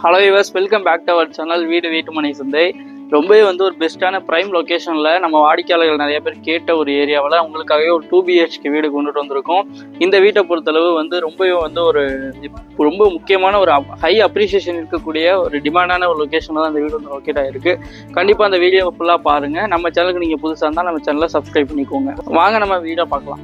Hello yours welcome back to our channel வீடு வீட்டு மனை சந்தை. ரொம்பவே வந்து ஒரு பெஸ்ட்டான ப்ரைம் லொக்கேஷனில் நம்ம வாடிக்கையாளர்கள் நிறைய பேர் கேட்ட ஒரு ஏரியாவில் உங்களுக்காகவே ஒரு டூ பிஹெச்கே வீடு கொண்டுட்டு வந்திருக்கோம். இந்த வீட்டை பொறுத்தளவு வந்து ரொம்பவே வந்து ஒரு ரொம்ப முக்கியமான ஒரு ஹை அப்ரிசியேஷன் இருக்கக்கூடிய ஒரு டிமாண்டான ஒரு லொக்கேஷனில் தான் இந்த வீடு வந்து லொக்கேட் ஆகிருக்கு கண்டிப்பாக அந்த வீடியோவை ஃபுல்லாக பாருங்கள் நம்ம சேனலுக்கு நீங்கள் புதுசாக இருந்தால் நம்ம சேனலை சப்ஸ்கிரைப் பண்ணிக்கோங்க. வாங்க நம்ம வீடியோ பார்க்கலாம்.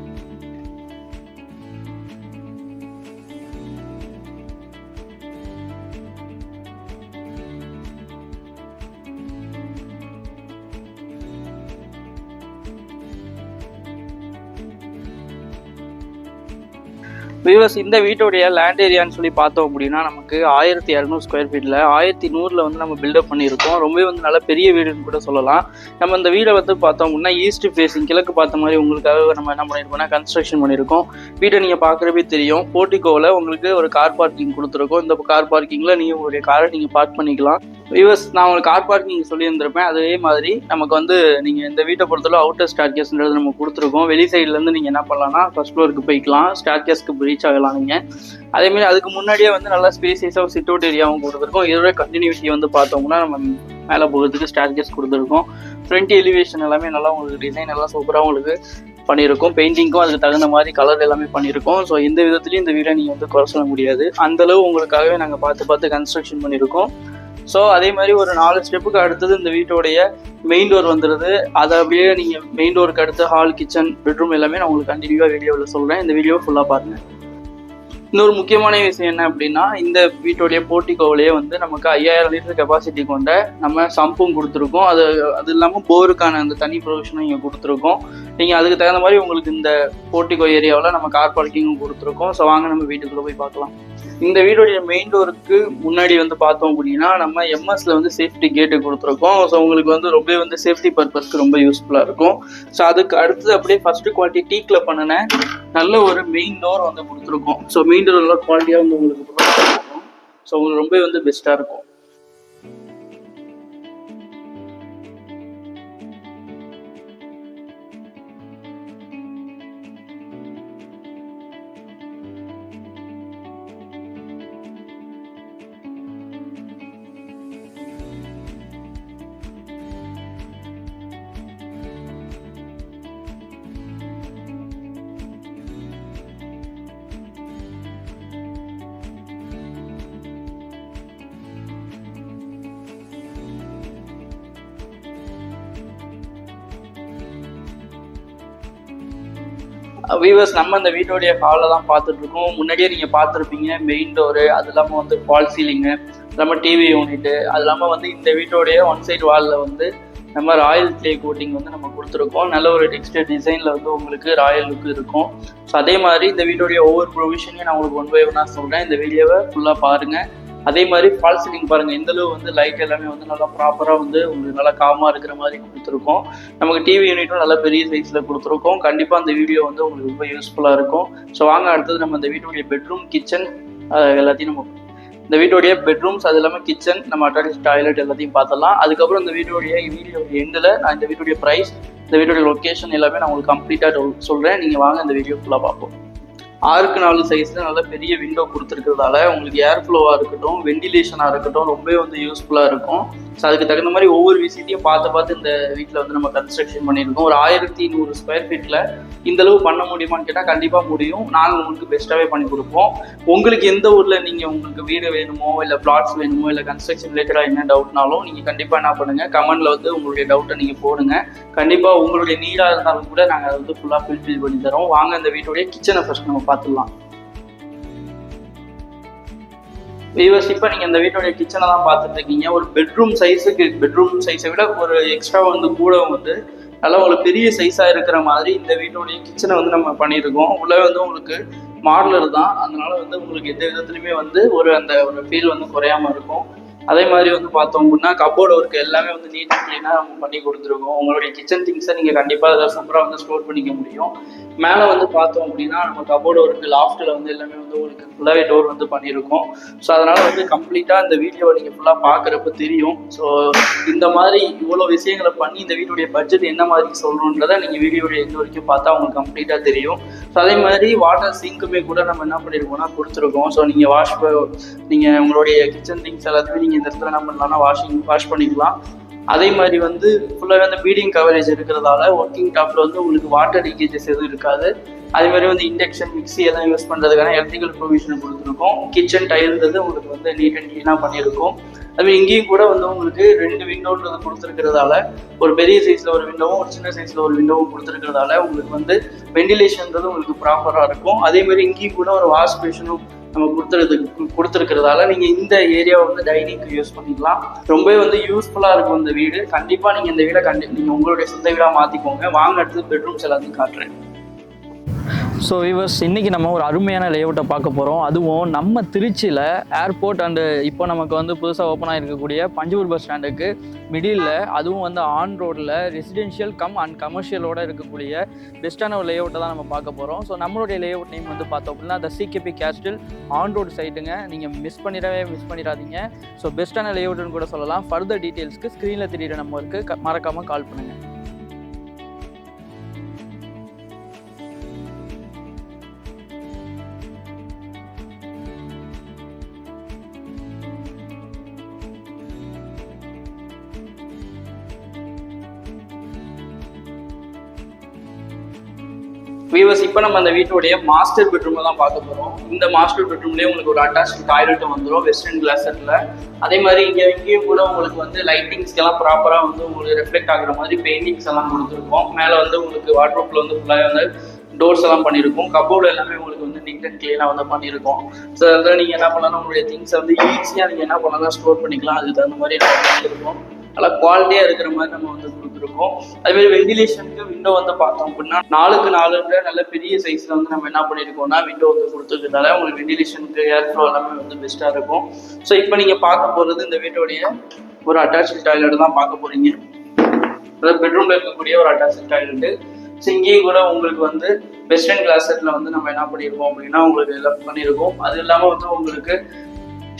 வியூவர்ஸ் இந்த வீட்டுடைய லேண்ட் ஏரியான்னு சொல்லி பார்த்தோம் அப்படின்னா நமக்கு ஆயிரத்தி இரநூறு ஸ்கொயர் ஃபீட்டில் ஆயிரத்தி நூறில் வந்து நம்ம பில்டப் பண்ணியிருக்கோம். ரொம்பவே வந்து நல்ல பெரிய வீடுன்னு கூட சொல்லலாம். நம்ம இந்த வீடை வந்து பார்த்தோம் அப்படின்னா ஈஸ்ட் ஃபேஸிங் கிழக்கு பார்த்த மாதிரி உங்களுக்காக நம்ம என்ன பண்ணியிருக்கோம்னா கன்ஸ்ட்ரக்ஷன் பண்ணியிருக்கோம். வீட்டை நீங்கள் பார்க்குறப்பே தெரியும். போர்ட்டிகோவில் உங்களுக்கு ஒரு கார் பார்க்கிங் கொடுத்துருக்கோம். இந்த கார் பார்க்கிங்கில் நீங்கள் உங்களுடைய காரை நீங்கள் பார்க் பண்ணிக்கலாம். வியூவர்ஸ் நான் உங்களுக்கு கார் பார்க்கிங் சொல்லியிருந்திருப்பேன். அதே மாதிரி நமக்கு வந்து நீங்கள் இந்த வீட்டை பொறுத்தளவு அவுட்டர் ஸ்டார்கேஸ்ன்றது நம்ம கொடுத்துருக்கோம். வெளி சைட்லேருந்து நீங்கள் என்ன பண்ணலாம்னா ஃபர்ஸ்ட் ஃப்ளோருக்கு போய்க்கலாம். ஸ்டார்கேஸ்க்கு ரீச் ஆகலாம் நீங்கள் அதேமாரி அதுக்கு முன்னாடியே வந்து நல்லா ஸ்பேசியஸாக சிட் அவுட் ஏரியாவும் கொடுத்துருக்கோம். இதோட கண்டினியூட்டி வந்து பார்த்தோம்னா நம்ம மேலே போகிறதுக்கு ஸ்டார்கேஸ் கொடுத்துருக்கோம். ஃப்ரண்ட் எலிவேஷன் எல்லாமே நல்லா உங்களுக்கு டிசைன் எல்லாம் சூப்பராக உங்களுக்கு பண்ணியிருக்கோம். பெயிண்டிங்க்கும் அதுக்கு தகுந்த மாதிரி கலர் எல்லாமே பண்ணியிருக்கோம். ஸோ எந்த விதத்துலையும் இந்த வீடை நீங்கள் வந்து குறை சொல்ல முடியாது. அந்தளவு உங்களுக்காகவே நாங்கள் பார்த்து பார்த்து கன்ஸ்ட்ரக்ஷன் பண்ணியிருக்கோம். ஸோ அதே மாதிரி ஒரு நாலு ஸ்டெப்புக்கு அடுத்தது இந்த வீட்டோடைய மெயின் டோர் வந்துடுது அதை அப்படியே நீங்கள் மெயின் டோருக்கு அடுத்து ஹால் கிச்சன் பெட்ரூம் எல்லாமே நான் உங்களுக்கு கண்டினியூவாக வீடியோவில் சொல்கிறேன் இந்த வீடியோ ஃபுல்லாக பாருங்கள் இன்னொரு முக்கியமான விஷயம் என்ன அப்படின்னா இந்த வீட்டோடைய போர்ட்டிகோவிலேயே வந்து நமக்கு ஐயாயிரம் லிட்டர் கெப்பாசிட்டி கொண்ட நம்ம சம்பும் கொடுத்துருக்கோம். அது அது இல்லாமல் போருக்கான அந்த தனி ப்ரொவிஷனும் இங்கே கொடுத்துருக்கோம். நீங்கள் அதுக்கு தகுந்த மாதிரி உங்களுக்கு இந்த போர்ட்டிகோ ஏரியாவில் நம்ம கார் பார்க்கிங்கும் கொடுத்துருக்கோம். ஸோ வாங்க நம்ம வீட்டுக்குள்ளே போய் பார்க்கலாம். இந்த வீடுடைய மெயின் டோருக்கு முன்னாடி வந்து பார்த்தோம் அப்படின்னா நம்ம எம்எஸ்ல வந்து சேஃப்டி கேட்டு கொடுத்துருக்கோம். ஸோ உங்களுக்கு வந்து ரொம்ப வந்து சேஃப்டி பர்பஸ்க்கு ரொம்ப யூஸ்ஃபுல்லாக இருக்கும். ஸோ அதுக்கு அடுத்தது அப்படியே ஃபர்ஸ்ட் குவாலிட்டி டீக்கில் பண்ணின நல்ல ஒரு மெயின் டோர் வந்து கொடுத்துருக்கோம். ஸோ மெயின் டோர் நல்லா குவாலிட்டியாக வந்து உங்களுக்கு ஸோ உங்களுக்கு ரொம்ப வந்து பெஸ்ட்டாக இருக்கும். வியூவர்ஸ் நம்ம இந்த வீட்டோடைய ஹாலில் தான் பார்த்துட்டு இருக்கோம் முன்னாடியே நீங்கள் பார்த்துருப்பீங்க மெயின் டோரு அது இல்லாமல் வந்து ஃபால் சீலிங்கு நம்ம டிவி யூனிட்டு அது இல்லாமல் வந்து இந்த வீட்டோடைய ஒன் சைடு வாலில் வந்து நம்ம ராயல் கிளே கோட்டிங் வந்து நம்ம கொடுத்துருக்கோம். நல்ல ஒரு டெக்ஸ்டைல் டிசைனில் வந்து உங்களுக்கு ராயல் லுக் இருக்கும். ஸோ அதே மாதிரி இந்த வீட்டோடைய ஒவ்வொரு ப்ரொவிஷனையும் நான் உங்களுக்கு ஒன் பை ஒன்னாக சொல்கிறேன் இந்த வீடியோவை ஃபுல்லாக பாருங்கள் அதே மாதிரி ஃபால் சீலிங் பாருங்க. இந்த அளவு வந்து லைட் எல்லாமே வந்து நல்லா ப்ராப்பராக வந்து உங்களுக்கு நல்லா காமாக இருக்கிற மாதிரி கொடுத்துருக்கோம். நமக்கு டிவி யூனிட்டும் நல்லா பெரிய சைஸில் கொடுத்துருக்கோம். கண்டிப்பாக அந்த வீடியோ வந்து உங்களுக்கு ரொம்ப யூஸ்ஃபுல்லாக இருக்கும். ஸோ வாங்க அடுத்தது நம்ம இந்த வீட்டுடைய பெட்ரூம் கிச்சன் எல்லாத்தையும் நம்ம இந்த வீட்டுடைய பெட்ரூம்ஸ் அது இல்லாமல் கிச்சன் நம்ம அட்டாச் டாய்லெட் எல்லாத்தையும் பார்த்தலாம் அதுக்கப்புறம் இந்த வீடியோடைய வீடியோ எண்டில் நான் இந்த வீட்டுடைய ப்ரைஸ் இந்த வீட்டுடைய லொக்கேஷன் எல்லாமே நான் உங்களுக்கு கம்ப்ளீட்டாக சொல்கிறேன் நீங்கள் வாங்க இந்த வீடியோ ஃபுல்லாக பார்ப்போம். ஆறுக்கு நாலு சைஸில் நல்ல பெரிய விண்டோ கொடுத்துருக்கிறதால உங்களுக்கு ஏர் ஃப்ளோவாக இருக்கட்டும் வெண்டிலேஷனாக இருக்கட்டும் ரொம்பவே வந்து யூஸ்ஃபுல்லாக இருக்கும். ஸோ அதுக்கு தகுந்த மாதிரி ஒவ்வொரு விஷயத்தையும் பார்த்து பார்த்து இந்த வீட்டில் வந்து நம்ம கன்ஸ்ட்ரக்ஷன் பண்ணியிருக்கோம். ஒரு ஆயிரத்தி நூறு ஸ்கொயர் ஃபீட்டில் இந்த அளவு பண்ண முடியுமான்னு கேட்டால் கண்டிப்பாக முடியும். நாங்கள் உங்களுக்கு பெஸ்ட்டாகவே பண்ணி கொடுப்போம். உங்களுக்கு எந்த ஊரில் நீங்கள் உங்களுக்கு வீடு வேணுமோ இல்லை பிளாட்ஸ் வேணுமோ இல்லை கன்ஸ்ட்ரக்ஷன் ரிலேட்டடாக என்ன டவுட்னாலும் நீங்கள் கண்டிப்பாக என்ன பண்ணுங்கள் கமெண்டில் வந்து உங்களுடைய டவுட்டை நீங்கள் போடுங்க. கண்டிப்பாக உங்களுடைய நீடாக இருந்தாலும் கூட நாங்கள் அதை வந்து ஃபுல்லாக ஃபில்ஃபில் பண்ணி தரோம் வாங்க அந்த வீட்டுடைய கிச்சனை ஃபஸ்ட் நம்ம பார்த்துடலாம். வீவர்ஸ் இப்போ நீங்கள் இந்த வீட்டோடைய கிச்சனை தான் பார்த்துட்டு இருக்கீங்க ஒரு பெட்ரூம் சைஸுக்கு பெட்ரூம் சைஸை விட ஒரு எக்ஸ்ட்ரா வந்து கூட வந்து நல்லா உங்களுக்கு பெரிய சைஸாக இருக்கிற மாதிரி இந்த வீட்டோடைய கிச்சனை வந்து நம்ம பண்ணியிருக்கோம். உள்ளே வந்து உங்களுக்கு மாடலர் தான். அதனால வந்து உங்களுக்கு எந்த விதத்துலையுமே வந்து ஒரு அந்த ஒரு ஃபீல் வந்து குறையாம இருக்கும். அதே மாதிரி வந்து பார்த்தோம் அப்படின்னா கபோர்டு ஒர்க் எல்லாமே வந்து நீட் க்ளீனாக நம்ம பண்ணி கொடுத்துருக்கோம். உங்களுடைய கிச்சன் திங்ஸை நீங்கள் கண்டிப்பாக அதில் சூப்பராக வந்து ஸ்டோர் பண்ணிக்க முடியும். மேலே வந்து பார்த்தோம் அப்படின்னா நம்ம கபோர்டு ஒர்க் லாஃப்ட்டில் வந்து எல்லாமே வந்து உங்களுக்கு ஃபுல்லாகவே டோர் வந்து பண்ணியிருக்கோம். ஸோ அதனால் வந்து கம்ப்ளீட்டாக இந்த வீடியோவை நீங்கள் ஃபுல்லாக பார்க்குறப்ப தெரியும். ஸோ இந்த மாதிரி இவ்வளோ விஷயங்களை பண்ணி இந்த வீடியோடைய பட்ஜெட் என்ன மாதிரி சொல்லணுன்றதை நீங்கள் வீடியோடைய எந்த வரைக்கும் பார்த்தா உங்களுக்கு கம்ப்ளீட்டாக தெரியும். ஸோ அதே மாதிரி வாட்டர் சிங்க்குமே கூட நம்ம என்ன பண்ணியிருக்கோம்னா கொடுத்துருக்கோம். ஸோ நீங்கள் வாஷ் நீங்கள் உங்களுடைய கிச்சன் திங்ஸ் எல்லாத்தையுமே நீங்கள் இந்த இடத்துல என்ன பண்ணலாம்னா வாஷிங் வாஷ் பண்ணிக்கலாம். அதே மாதிரி வந்து ஃபுல்லாகவே அந்த பீடிங் கவரேஜ் இருக்கிறதால ஒர்க்கிங் டாப்பில் வந்து உங்களுக்கு வாட்டர் லீக்கேஜஸ் எதுவும் இருக்காது. அதே மாதிரி வந்து இண்டக்ஷன் மிக்சி எல்லாம் யூஸ் பண்ணுறதுக்கான எலக்ட்ரிக்கல் ப்ரொவிஷன் கொடுத்துருக்கோம். கிச்சன் டயர்ன்றது உங்களுக்கு வந்து நீட் அண்ட் க்ளீனாக பண்ணியிருக்கோம். அது இங்கேயும் கூட வந்து உங்களுக்கு ரெண்டு விண்டோன்றது கொடுத்துருக்கிறதால ஒரு பெரிய சைஸில் ஒரு விண்டோவும் ஒரு சின்ன சைஸில் ஒரு விண்டோவும் கொடுத்துருக்கிறதால உங்களுக்கு வந்து வெண்டிலேஷன்ன்றது உங்களுக்கு ப்ராப்பராக இருக்கும். அதே மாதிரி இங்கேயும் கூட ஒரு வாஷ் பேஷனும் நம்ம கொடுத்துறதுக்கு கொடுத்துருக்கிறதால நீங்கள் இந்த ஏரியாவை வந்து டைனிங்க்கு யூஸ் பண்ணிக்கலாம். ரொம்பவே வந்து யூஸ்ஃபுல்லாக இருக்கும் இந்த வீடு. கண்டிப்பாக நீங்கள் இந்த வீடை கண்டி நீங்கள் உங்களுடைய சொந்த வீடாக மாற்றிக்கோங்க வாங்க அடுத்து பெட்ரூம்ஸ் எல்லாத்தையும் காட்டுறேன். ஸோ விவர்ஸ் இன்றைக்கி நம்ம ஒரு அருமையான லேஅவுட்டை பார்க்க போகிறோம் அதுவும் நம்ம திருச்சியில் ஏர்போர்ட் அண்டு இப்போ நமக்கு வந்து புதுசாக ஓப்பன் ஆகிருக்கக்கூடிய பஞ்சூர் பஸ் ஸ்டாண்டுக்கு மிடில் அதுவும் வந்து ஆன் ரோட்டில் ரெசிடென்ஷியல் கம் அண்ட் கமர்ஷியலோடு இருக்கக்கூடிய பெஸ்ட்டான ஒரு லேஅவுட்டை தான் நம்ம பார்க்க போகிறோம் ஸோ நம்மளுடைய லேஅவுட் நேம் வந்து பார்த்தோம் அப்படின்னா the CKP castle on road சைட்டுங்க நீங்கள் மிஸ் பண்ணிடவே மிஸ் பண்ணிடாதீங்க. ஸோ பெஸ்ட்டான லேஅவுட்னு கூட சொல்லலாம். ஃபர்தர் டீட்டெயில்ஸ்க்கு ஸ்க்ரீனில் தெரியிற நம்பருக்கு மறக்காமல் கால் பண்ணுங்கள் வீவர்ஸ் இப்போ நம்ம அந்த வீட்டுடைய மாஸ்டர் பெட்ரூமை தான் பார்க்க போகிறோம் இந்த மாஸ்டர் பெட்ரூம்லேயே உங்களுக்கு ஒரு அட்டாச் டாய்லெட்டும் வந்துடும் வெஸ்டர்ன் கிளாஸரில் அதே மாதிரி இங்கே இங்கேயும் கூட உங்களுக்கு வந்து லைட்டிங்ஸ்க்கெல்லாம் ப்ராப்பராக வந்து உங்களுக்கு ரெஃப்ளெக்ட் ஆகிற மாதிரி பெயிண்டிங்ஸ் எல்லாம் கொடுத்துருக்கோம். மேலே வந்து உங்களுக்கு வாட்ரோப்பில் வந்து ஃபுல்லாக வந்து டோர்ஸ் எல்லாம் பண்ணியிருக்கோம் கபோர்டு எல்லாமே உங்களுக்கு வந்து நீட் அண்ட் க்ளீனாக வந்து பண்ணியிருக்கோம் ஸோ அதில் நீங்கள் என்ன பண்ணலாம் உங்களுடைய திங்ஸை வந்து ஈஸியாக நீங்கள் என்ன பண்ணலாம் ஸ்டோர் பண்ணிக்கலாம். அதுக்கு தகுந்த மாதிரி நம்ம பண்ணியிருக்கோம் நல்லா குவாலிட்டியாக இருக்கிற மாதிரி நம்ம வந்து கொடுத்துருக்கோம். அதுமாதிரி வெண்டிலேஷனுக்கு விண்டோ வந்து பார்த்தோம் அப்படின்னா நாலுக்கு நாலுன்ற நல்ல பெரிய சைஸில் வந்து நம்ம என்ன பண்ணியிருக்கோம்னா விண்டோ வந்து கொடுத்துருக்கதால உங்களுக்கு வெண்டிலேஷனுக்கு ஏர் ஃப்ளோ எல்லாமே வந்து பெஸ்ட்டாக இருக்கும். ஸோ இப்போ நீங்கள் பார்க்க போகிறது இந்த வீட்டோடைய ஒரு அட்டாச் டாய்லெட் தான் பார்க்க போகிறீங்க அதாவது பெட்ரூமில் இருக்கக்கூடிய ஒரு அட்டாச் டாய்லெட்டு ஸோ இங்கேயும் கூட உங்களுக்கு வந்து வெஸ்டர்ன் கிளாஸெட்டில் வந்து நம்ம என்ன பண்ணியிருக்கோம் அப்படின்னா உங்களுக்கு எல்லாம் பண்ணியிருக்கோம். அது இல்லாமல் வந்து உங்களுக்கு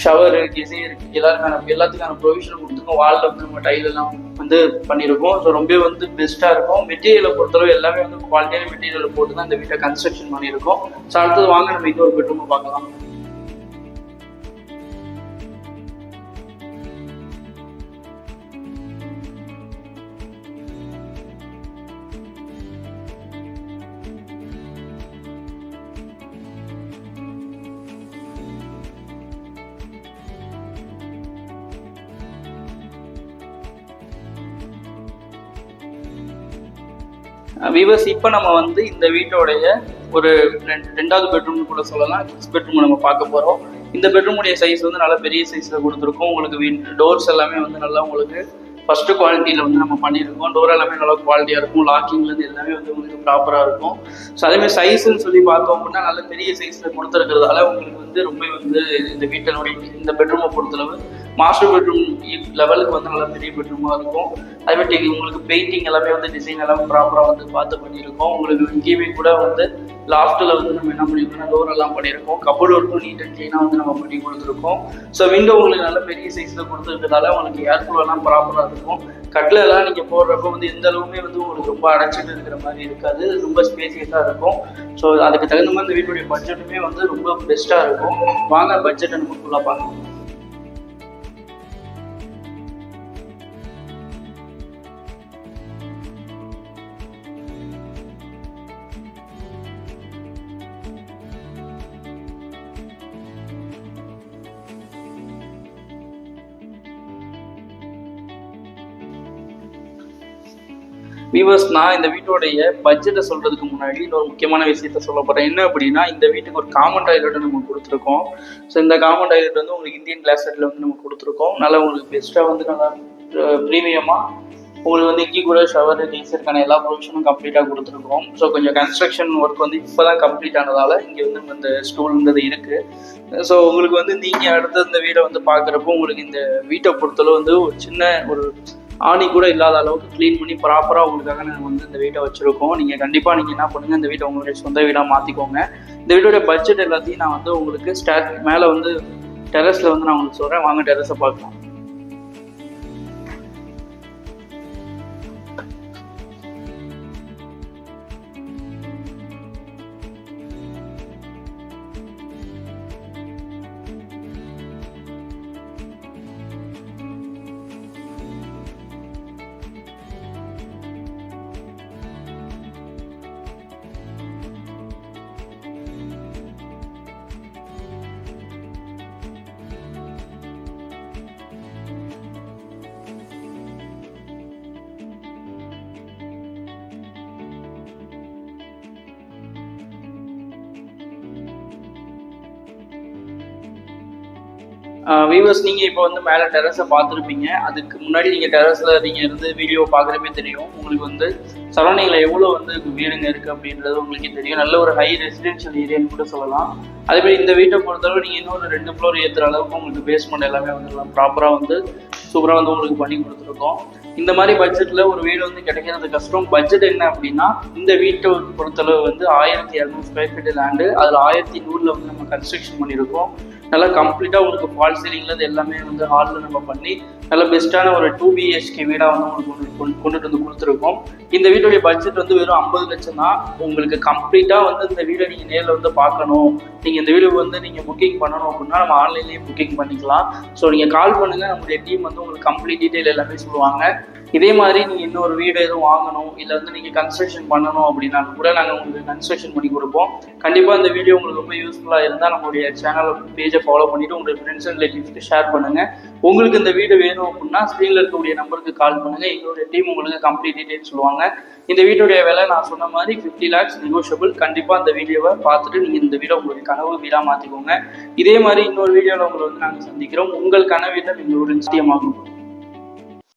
ஷவர் கிசி இருக்கு எல்லாருக்கான எல்லாத்துக்கான ப்ரொவிஷன் கொடுத்துருக்கோம். வாலில் வந்து நம்ம டைல் எல்லாம் வந்து பண்ணியிருக்கோம் ஸோ ரொம்ப வந்து பெஸ்ட்டாக இருக்கும். மெட்டீரியலை பொறுத்தளவு எல்லாமே வந்து குவாலிட்டியான மெட்டீரியல் போட்டு தான் இந்த வீட்டை கன்ஸ்ட்ரக்ஷன் பண்ணியிருக்கோம் ஸோ அடுத்தது வாங்க நம்ம இன்னொரு பெட்ரூமை பார்க்கலாம். விவஸ் இப்போ நம்ம வந்து இந்த வீட்டோடைய ஒரு ரெண்டு- ரெண்டாவது பெட்ரூம் கூட சொல்லலாம். கிட்ஸ் பெட்ரூம் நம்ம பார்க்க போகிறோம் இந்த பெட்ரூமுடைய சைஸ் வந்து நல்லா பெரிய சைஸில் கொடுத்துருக்கோம். உங்களுக்கு டோர்ஸ் எல்லாமே வந்து நல்லா உங்களுக்கு ஃபர்ஸ்ட் குவாலிட்டியில் வந்து நம்ம பண்ணியிருக்கோம். டோர் எல்லாமே நல்லா குவாலிட்டியாக இருக்கும். லாக்கிங்லேருந்து எல்லாமே வந்து உங்களுக்கு ப்ராப்பராக இருக்கும். ஸோ அதேமாதிரி சைஸ்ன்னு சொல்லி பார்த்தோம் அப்படின்னா நல்ல பெரிய சைஸில் கொடுத்துருக்கிறதால உங்களுக்கு வந்து ரொம்ப வந்து இந்த வீட்டினுடைய இந்த பெட்ரூமை பொறுத்தளவு மாஸ்டர் பெட்ரூம் லெவலுக்கு வந்து நல்லா பெரிய பெட்ரூமாக இருக்கும். அதே மாதிரி உங்களுக்கு பெயிண்டிங் எல்லாமே வந்து டிசைன் எல்லாமே ப்ராப்பராக வந்து பார்த்து பண்ணியிருக்கோம். உங்களுக்கு இங்கேயுமே கூட வந்து லாஸ்ட்டில் வந்து நம்ம என்ன பண்ணியிருக்கோம்னா டோர் எல்லாம் பண்ணியிருக்கோம். கபோர்டு ஒர்க்கும் நீட் அண்ட் க்ளீனாக வந்து நம்ம பண்ணி கொடுத்துருக்கோம். ஸோ விண்டோ உங்களுக்கு நல்ல பெரிய சைஸில் கொடுத்துருக்கனால உங்களுக்கு ஏர் எல்லாம் ப்ராப்பராக இருக்கும். கட்டில் எல்லாம் நீங்கள் போடுறப்போ வந்து எந்த அளவுமே வந்து உங்களுக்கு ரொம்ப அடைச்சிட்டு இருக்கிற மாதிரி இருக்காது. ரொம்ப ஸ்பேசியஸாக இருக்கும். ஸோ அதுக்கு தகுந்த மாதிரி இந்த வீட்டுடைய பட்ஜெட்டுமே வந்து ரொம்ப பெஸ்ட்டாக இருக்கும். வாங்க பட்ஜெட்டை நம்ம ஃபுல்லாக பார்க்கணும் வீவர்ஸ் நான் இந்த வீட்டோடைய பட்ஜெட்டை சொல்றதுக்கு முன்னாடி இன்னொரு முக்கியமான விஷயத்த சொல்ல போறேன். என்ன அப்படின்னா இந்த வீட்டுக்கு ஒரு காமன் டாய்லெட் நம்ம கொடுத்துருக்கோம். ஸோ இந்த காமன் டாய்லெட் வந்து உங்களுக்கு இந்தியன் கிளாஸ் செட்டில் வந்து நம்ம கொடுத்துருக்கோம். நல்லா உங்களுக்கு பெஸ்ட்டாக வந்து நல்லா ப்ரீமியமாக உங்களுக்கு வந்து இங்கே கூட ஷவர் டீசருக்கான எல்லா ப்ரொவிஷனும் கம்ப்ளீட்டாக கொடுத்துருக்கோம். ஸோ கொஞ்சம் கன்ஸ்ட்ரக்ஷன் ஒர்க் வந்து இப்போ தான் கம்ப்ளீட் ஆனதால இங்கே வந்து இந்த ஸ்டூல்ன்றது இருக்குது ஸோ உங்களுக்கு வந்து நீங்கள் அடுத்த இந்த வீடை வந்து பார்க்குறப்போ உங்களுக்கு இந்த வீட்டை பொறுத்தளவு வந்து ஒரு சின்ன ஒரு ஆணி கூட இல்லாத அளவுக்கு க்ளீன் பண்ணி ப்ராப்பராக உங்களுக்காக நாங்கள் வந்து இந்த வீட்டை வச்சுருக்கோம். நீங்கள் கண்டிப்பாக நீங்கள் என்ன பண்ணுங்கள் இந்த வீட்டை உங்களுடைய சொந்த வீடாக மாற்றிக்கோங்க இந்த வீட்டோட பட்ஜெட் எல்லாத்தையும் நான் வந்து உங்களுக்கு ஸ்டாட் மேலே வந்து டெரஸில் வந்து நான் உங்களுக்கு சொல்கிறேன் வாங்க டெரஸை பார்க்கலாம். வீவர்ஸ் நீங்கள் இப்போ வந்து மேலே டெரஸை பார்த்துருப்பீங்க. அதுக்கு முன்னாடி நீங்கள் டெரஸில் நீங்கள் இருந்து வீடியோ பார்க்குறப்பே தெரியும். உங்களுக்கு வந்து சரௌண்டிங்கில் எவ்வளோ வந்து வீடுங்க இருக்குது அப்படின்றது உங்களுக்கு தெரியும். நல்ல ஒரு ஹை ரெசிடென்ஷியல் ஏரியான்னு கூட சொல்லலாம். அதேமாதிரி இந்த வீட்டை பொறுத்தளவு நீங்கள் இன்னொரு ரெண்டு ஃப்ளோர் ஏற்றுற அளவுக்கு உங்களுக்கு பேஸ்மெண்ட் எல்லாமே வந்துடலாம். ப்ராப்பராக வந்து சூப்பராக வந்து உங்களுக்கு பண்ணி கொடுத்துருக்கோம். இந்த மாதிரி பட்ஜெட்டில் ஒரு வீடு வந்து கிடைக்கிறது கஷ்டம். பட்ஜெட் என்ன அப்படின்னா இந்த வீட்டை பொறுத்தளவு வந்து ஆயிரத்தி இரநூறு ஸ்கொயர் ஃபீட் லேண்டு அதில் ஆயிரத்தி நூறில் வந்து நம்ம கன்ஸ்ட்ரக்ஷன் பண்ணியிருக்கோம். நல்லா கம்ப்ளீட்டாக உங்களுக்கு ஃபால் சீலிங்லேருந்து எல்லாமே வந்து ஹாலில் நம்ம பண்ணி நல்ல பெஸ்ட்டான ஒரு டூ பிஹெச்கே வீடாக வந்து உங்களுக்கு ஒன்று கொண்டுட்டு வந்து கொடுத்துருக்கோம். இந்த வீடியோடைய பட்ஜெட் வந்து வெறும் ஐம்பது லட்சம் தான். உங்களுக்கு கம்ப்ளீட்டாக வந்து இந்த வீடியோ நீங்கள் நேரில் வந்து பார்க்கணும். நீங்கள் இந்த வீடியோ வந்து நீங்கள் புக்கிங் பண்ணணும் அப்படின்னா நம்ம ஆன்லைன்லேயே புக்கிங் பண்ணிக்கலாம். ஸோ நீங்கள் கால் பண்ணுங்கள் நம்மளுடைய டீம் வந்து உங்களுக்கு கம்ப்ளீட் டீட்டெயில் எல்லாமே சொல்லுவாங்க. இதே மாதிரி நீங்கள் இன்னொரு வீடு எதுவும் வாங்கணும் இல்லை வந்து நீங்கள் கன்ஸ்ட்ரக்ஷன் பண்ணணும் அப்படின்னா கூட நாங்கள் உங்களுக்கு கன்ஸ்ட்ரக்ஷன் பண்ணி கொடுப்போம். கண்டிப்பாக இந்த வீடியோ உங்களுக்கு ரொம்ப யூஸ்ஃபுல்லாக இருந்தால் நம்மளுடைய சேனல் பேஜை ஃபாலோ பண்ணிவிட்டு உங்களுடைய ஃப்ரெண்ட்ஸ் அண்ட் ரிலேட்டிவ்ஸ்க்கு ஷேர் பண்ணுங்கள் உங்களுக்கு இந்த வீடு வேணும் அப்படின்னா ஸ்க்ரீனில் இருக்கக்கூடிய நம்பருக்கு கால் பண்ணுங்கள் எங்களுடைய டீம் உங்களுக்கு கம்ப்ளீட் டீட்டெயில் சொல்லுவாங்க. இந்த வீட்டுடைய விலை நான் சொன்ன மாதிரி ஃபிஃப்டி லேக்ஸ் நெகோஷியபிள் கண்டிப்பாக அந்த வீடியோவை பார்த்துட்டு நீங்கள் இந்த வீடை உங்களுடைய கனவு வீடாக மாற்றிக்கோங்க இதே மாதிரி இன்னொரு வீடியோவில் உங்களை வந்து நாங்கள் சந்திக்கிறோம். உங்கள் கனவு நீங்கள் எங்களுடன் நிச்சயமாகும்